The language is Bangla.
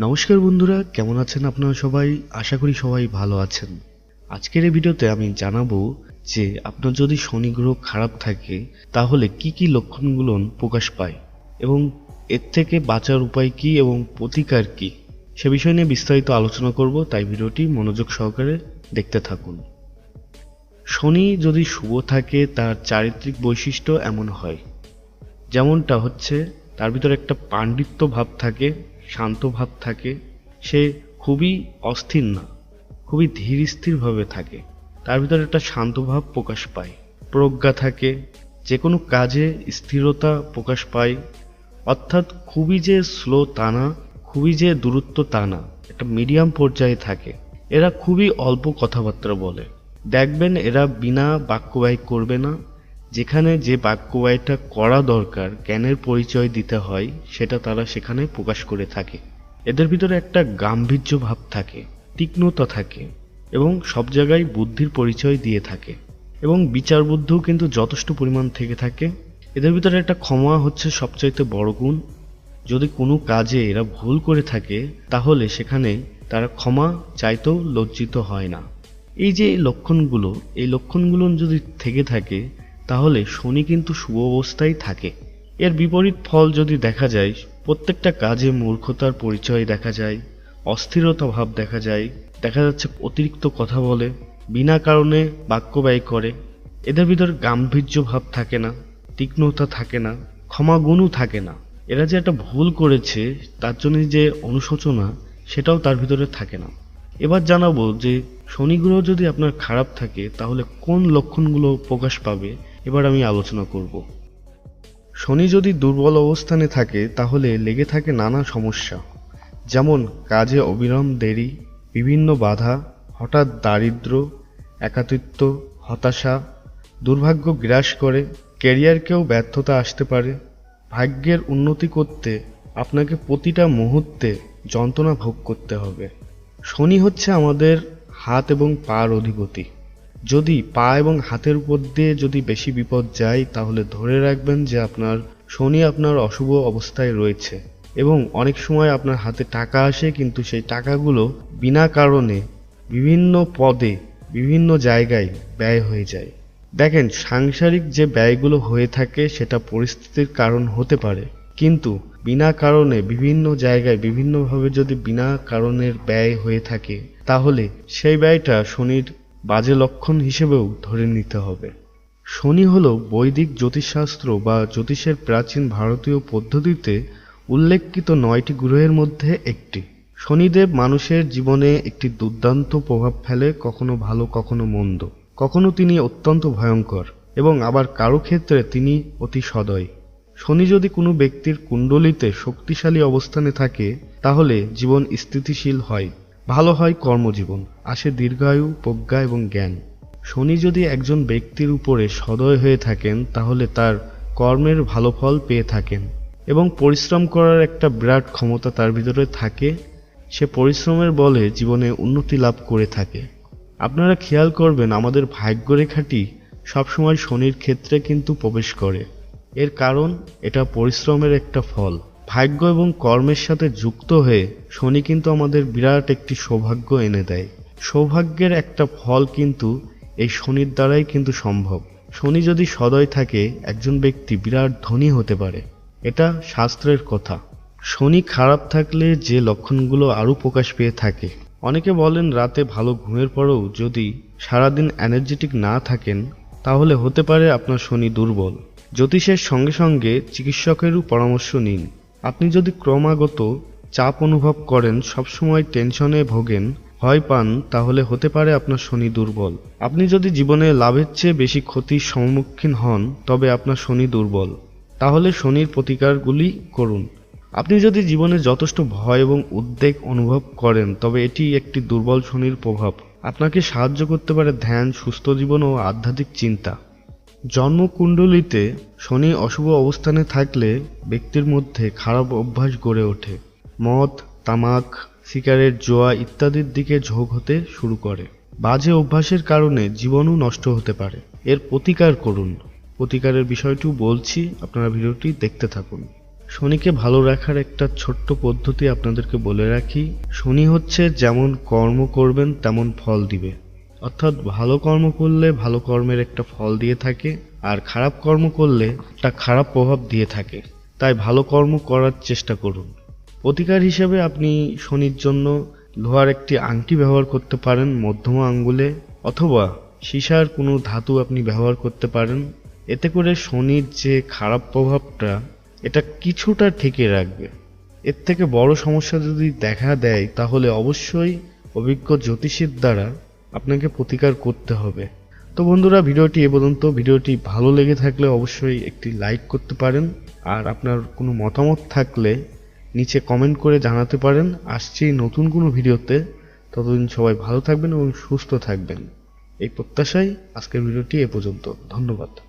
নমস্কার বন্ধুরা, কেমন আছেন আপনারা সবাই? আশা করি সবাই ভালো আছেন। আজকের এই ভিডিওতে আমি জানাব যে আপনার যদি শনি গ্রহ খারাপ থাকে, তাহলে কি কি লক্ষণগুলো প্রকাশ পায় এবং এর থেকে বাঁচার উপায় কি এবং প্রতিকার কি? সে বিষয় নিয়ে বিস্তারিত আলোচনা করব, তাই ভিডিওটি মনোযোগ সহকারে দেখতে থাকুন। শনি যদি শুভ থাকে, তার চারিত্রিক বৈশিষ্ট্য এমন হয়। যেমনটা হচ্ছে, তার ভিতরে একটা পাণ্ডিত্য ভাব থাকে শান্ত ভাব থাকে, সে খুবই অস্থির না, খুবই ধীর স্থিরভাবে থাকে। তার ভিতরে একটা শান্ত ভাব প্রকাশ পায়, প্রজ্ঞা থাকে যে কোনো কাজে স্থিরতা প্রকাশ পায়। অর্থাৎ খুবই যে স্লো তা না, খুবই যে দূরত্ব তা না, একটা মিডিয়াম পর্যায়ে থাকে। এরা খুবই অল্প কথাবার্তা বলে। দেখবেন এরা বিনা বাক্য ব্যয় করবে না যেখানে যে বাক্য ব্যয়টা করা দরকার, জ্ঞানের পরিচয় দিতে হয়, সেটা তারা সেখানে প্রকাশ করে থাকে। এদের ভিতরে একটা গাম্ভীর্য ভাব থাকে, তীক্ষ্ণতা থাকে, এবং সব জায়গায় বুদ্ধির পরিচয় দিয়ে থাকে। এবং বিচার বুদ্ধিও কিন্তু যথেষ্ট পরিমাণ থেকে থাকে। এদের ভিতরে একটা ক্ষমা হচ্ছে সবচাইতে বড় গুণ। যদি কোনো কাজে এরা ভুল করে থাকে, তাহলে সেখানে তারা ক্ষমা চাইতেও লজ্জিত হয় না। এই যে লক্ষণগুলো, এই লক্ষণগুলো যদি থেকে থাকে তাহলে শনি কিন্তু শুভ অবস্থায় থাকে। এর বিপরীত ফল যদি দেখা যায়, প্রত্যেকটা কাজে মূর্খতার পরিচয় দেখা যায়, অস্থিরতা ভাব দেখা যায়, দেখা যাচ্ছে অতিরিক্ত কথা বলে, বিনা কারণে বাক্য ব্যয় করে, এদের ভিতর গাম্ভীর্য ভাব থাকে না, তীক্ষ্ণতা থাকে না ক্ষমা গুণও থাকে না। এরা যে একটা ভুল করেছে, তার জন্য যে অনুশোচনা, সেটাও তার ভিতরে থাকে না। এবার জানাব যে, শনি গ্রহ যদি আপনার খারাপ থাকে, তাহলে কোন লক্ষণগুলো প্রকাশ পাবে এবার আমি আলোচনা করব। শনি যদি দুর্বল অবস্থানে থাকে, তাহলে লেগে থাকে নানা সমস্যা, যেমন কাজে অবিরাম দেরি, বিভিন্ন বাধা, হঠাৎ দারিদ্র, একাকিত্ব, হতাশা, দুর্ভাগ্য গ্রাস করে, ক্যারিয়ারকেও ব্যর্থতা আসতে পারে। ভাগ্যের উন্নতি করতে আপনাকে প্রতিটা মুহূর্তে যন্ত্রণা ভোগ করতে হবে। শনি হচ্ছে আমাদের হাত এবং পার অধিপতি। যদি পা এবং হাতের উপর দিয়ে যদি বেশি বিপদ যায়, তাহলে ধরে রাখবেন যে আপনার শনি আপনার অশুভ অবস্থায় রয়েছে এবং অনেক সময় আপনার হাতে টাকা আসে, কিন্তু সেই টাকাগুলো বিনা কারণে বিভিন্ন পদে, বিভিন্ন জায়গায় ব্যয় হয়ে যায়। দেখেন, সাংসারিক যে ব্যয়গুলো হয়ে থাকে, সেটা পরিস্থিতির কারণ হতে পারে। কিন্তু বিনা কারণে বিভিন্ন জায়গায়, বিভিন্নভাবে যদি বিনা কারণের ব্যয় হয়ে থাকে, তাহলে সেই ব্যয়টা শনির বাজে লক্ষণ হিসেবেও ধরে নিতে হবে। শনি হল বৈদিক জ্যোতিষশাস্ত্র বা জ্যোতিষের প্রাচীন ভারতীয় পদ্ধতিতে উল্লেখিত নয়টি গ্রহের মধ্যে একটি। শনিদেব মানুষের জীবনে একটি দুর্দান্ত প্রভাব ফেলে, কখনো ভালো, কখনো মন্দ। কখনো তিনি অত্যন্ত ভয়ঙ্কর এবং আবার কারও ক্ষেত্রে তিনি অতি সদয়। শনি যদি কোনো ব্যক্তির কুণ্ডলিতে শক্তিশালী অবস্থানে থাকে, তাহলে জীবন স্থিতিশীল হয়। ভালো হয় কর্মজীবন, আসে দীর্ঘায়ু, প্রজ্ঞা এবং জ্ঞান। শনি যদি একজন ব্যক্তির উপরে সদয় হয়ে থাকেন, তাহলে তার কর্মের ভালো ফল পেয়ে থাকেন এবং পরিশ্রম করার একটা বিরাট ক্ষমতা তার ভিতরে থাকে। সে পরিশ্রমের বলে জীবনে উন্নতি লাভ করে থাকে। আপনারা খেয়াল করবেন, আমাদের ভাগ্যরেখাটি সবসময় শনির ক্ষেত্রে কিন্তু প্রবেশ করে। এর কারণ, এটা পরিশ্রমের একটা ফল। ভাগ্য এবং কর্মের সাথে যুক্ত হয়ে শনি কিন্তু আমাদের বিরাট একটি সৌভাগ্য এনে দেয়। সৌভাগ্যের একটা ফল কিন্তু এই শনির দ্বারাই কিন্তু সম্ভব। শনি যদি সদয় থাকে, একজন ব্যক্তি বিরাট ধনী হতে পারে। এটা শাস্ত্রের কথা। শনি খারাপ থাকলে যে লক্ষণগুলো আরও প্রকাশ পেয়ে থাকে। অনেকে বলেন, রাতে ভালো ঘুমের পরেও যদি সারাদিন এনার্জেটিক না থাকেন, তাহলে হতে পারে আপনার শনি দুর্বল। জ্যোতিষের সঙ্গে সঙ্গে চিকিৎসকেরও পরামর্শ নিন। আপনি যদি ক্রমাগত চাপ অনুভব করেন, সবসময় টেনশনে ভোগেন, ভয় পান, তাহলে হতে পারে আপনার শনি দুর্বল। আপনি যদি জীবনে লাভের চেয়ে বেশি ক্ষতির সম্মুখীন হন, তবে আপনার শনি দুর্বল। তাহলে শনির প্রতিকারগুলি করুন। আপনি যদি জীবনে যথেষ্ট ভয় এবং উদ্বেগ অনুভব করেন, তবে এটি একটি দুর্বল শনির প্রভাব। আপনাকে সাহায্য করতে পারে ধ্যান, সুস্থ জীবন ও আধ্যাত্মিক চিন্তা। জন্মকুণ্ডলিতে শনি অশুভ অবস্থানে থাকলে ব্যক্তির মধ্যে খারাপ অভ্যাস গড়ে ওঠে। মদ, তামাক, সিগারেট, জোয়া ইত্যাদির দিকে ঝোঁক হতে শুরু করে। বাজে অভ্যাসের কারণে জীবনও নষ্ট হতে পারে। এর প্রতিকার করুন। প্রতিকারের বিষয়টিও বলছি, আপনারা ভিডিওটি দেখতে থাকুন। শনিকে ভালো রাখার একটা ছোট্ট পদ্ধতি আপনাদেরকে বলে রাখি। শনি হচ্ছে যেমন কর্ম করবেন, তেমন ফল দিবে। অর্থাৎ ভালো কর্ম করলে ভালো কর্মের একটা ফল দিয়ে থাকে, আর খারাপ কর্ম করলে একটা খারাপ প্রভাব দিয়ে থাকে। তাই ভালো কর্ম করার চেষ্টা করুন। প্রতিকার হিসেবে আপনি শনির জন্য লোহার একটি আংটি ব্যবহার করতে পারেন মধ্যমা আঙ্গুলে, অথবা সীসার কোনো ধাতু আপনি ব্যবহার করতে পারেন। এতে করে শনির যে খারাপ প্রভাবটা, এটা কিছুটা ঠেকে রাখবে। এর থেকে বড় সমস্যা যদি দেখা দেয়, তাহলে অবশ্যই অভিজ্ঞ জ্যোতিষীর দ্বারা আপনাকে প্রতিকার করতে হবে। তো বন্ধুরা, ভিডিওটি এ পর্যন্ত। ভিডিওটি ভালো লেগে থাকলে অবশ্যই একটি লাইক করতে পারেন। আর আপনার কোনো মতামত থাকলে নিচে কমেন্ট করে জানাতে পারেন। আসছি নতুন কোনো ভিডিওতে। ততদিন সবাই ভালো থাকবেন এবং সুস্থ থাকবেন। এই প্রত্যাশাই আজকের ভিডিওটি এ পর্যন্ত। ধন্যবাদ।